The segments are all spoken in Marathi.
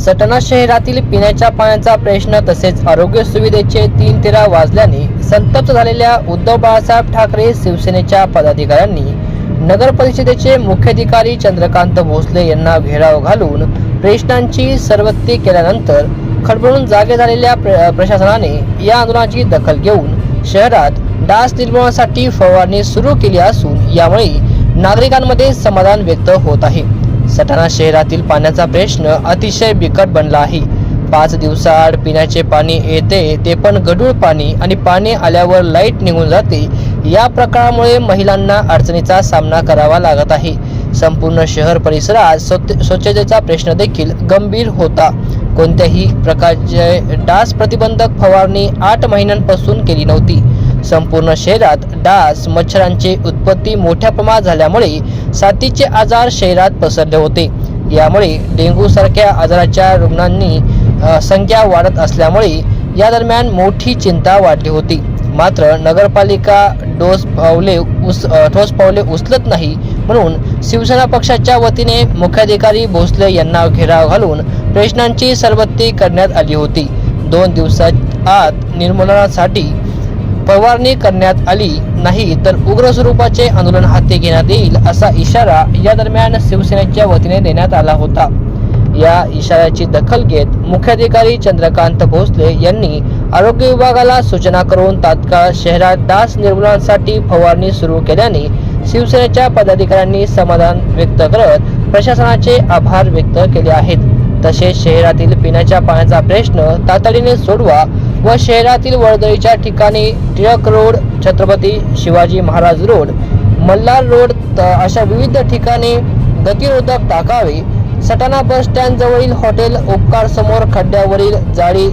सटना शहरातील पिण्याच्या पाण्याचा प्रश्न तसेच आरोग्य सुविधेचे तीन तेरा वाजल्याने संतप्त झालेल्या उद्धव बाळासाहेब ठाकरे शिवसेनेच्या पदाधिकाऱ्यांनी नगर परिषदेचे मुख्याधिकारी चंद्रकांत भोसले यांना घेराव घालून प्रश्नांची सर्वत्ती केल्यानंतर खडबडून जागे झालेल्या प्र- प्रशासनाने या आंदोलनाची दखल घेऊन शहरात डास निर्मूलनासाठी फवारणी सुरू केली असून यामुळे नागरिकांमध्ये समाधान व्यक्त होत आहे. सटाणा शहरातील पाण्याचा प्रश्न अतिशय बिकट बनला आहे. पाच दिवसाआड पिण्याचे पाणी येते ते पण गढूळ पाणी आणि पाणी आल्यावर लाइट निघून जाते. या प्रकारामुळे महिलांना अडचणीचा सामना करावा लागत आहे. संपूर्ण शहर परिसरात स्वच्छ- स्वच्छतेचा प्रश्न देखील गंभीर होता. कोणत्याही प्रकारचे डास प्रतिबंधक फवारणी आठ महिन्यांपासून केली नव्हती. संपूर्ण शहरात डास मच्छरांची उत्पत्ती मोठ्या प्रमाणात झाल्यामुळे साथीचे आजार शहरात पसरले होते. यामुळे डेंग्यू सारख्या आजाराच्या रुग्णांनी संख्या वाढत असल्यामुळे या दरम्यान मोठी चिंता वाढली होती. मात्र नगरपालिका डोस पावले उस ठोस पावले उचलत नाही म्हणून शिवसेना पक्षाच्या वतीने मुख्याधिकारी भोसले यांना घेराव घालून प्रश्नांची सरबत्ती करण्यात आली होती. दोन दिवसात आत निर्मूलनासाठी फवारणी करण्यात आली नाही तर उग्र स्वरूपाचे आंदोलन हाती घेण्यात येईल असा इशारा या दरम्यान शिवसेनेच्या वतीने देण्यात आला होता. या इशाऱ्याची दखल घेत मुख्याधिकारी चंद्रकांत भोसले यांनी आरोग्य विभागाला सूचना करून तात्काळ शहरात डास निर्मूलनासाठी फवारणी सुरू केल्याने शिवसेनेच्या पदाधिकाऱ्यांनी समाधान व्यक्त करत प्रशासनाचे आभार व्यक्त केले आहेत. तसेच शहरातील पिण्याच्या पाण्याचा प्रश्न तातडीने सोडवा व शहरातील वर्दळीच्या ठिकाणी Tilak road Chhatrapati Shivaji Maharaj road Malhar road त- अशा विविध ठिकाणी गतिरोधक टाकावे. सटाणा बस स्टँड जवळील हॉटेल उपकार समोर खड्ड्यावरील जाळी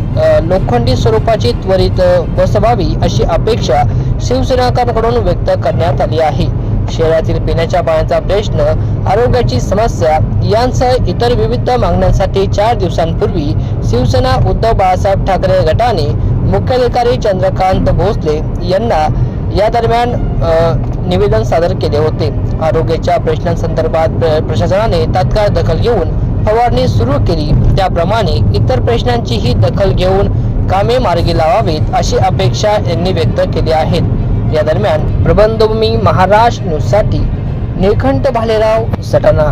लोखंडी स्वरूपाची त्वरित बसवावी अशी अपेक्षा शिवसैनिकांकडून व्यक्त करण्यात आली आहे. शहरातील पिण्याच्या पाण्याचा प्रश्न आरोग्याची समस्या यांसह इतर विविध मागण्यांसाठी चार दिवसांपूर्वी शिवसेना उद्धव बाळासाहेब ठाकरे गटाने मुख्याधिकारी चंद्रकांत भोसले यांना या दरम्यान निवेदन सादर केले होते. आरोग्याच्या प्रश्नांसंदर्भात प्र- प्रशासनाने तात्काळ दखल घेऊन फवारणी सुरू केली. त्याप्रमाणे इतर प्रश्नांचीही दखल घेऊन कामे मार्गी लावावीत अशी अपेक्षा यांनी व्यक्त केली आहेत. या दरम्यान प्रबंधभूमी महाराष्ट्र न्यूजसाठी निळखंठ भालेराव सटाणा.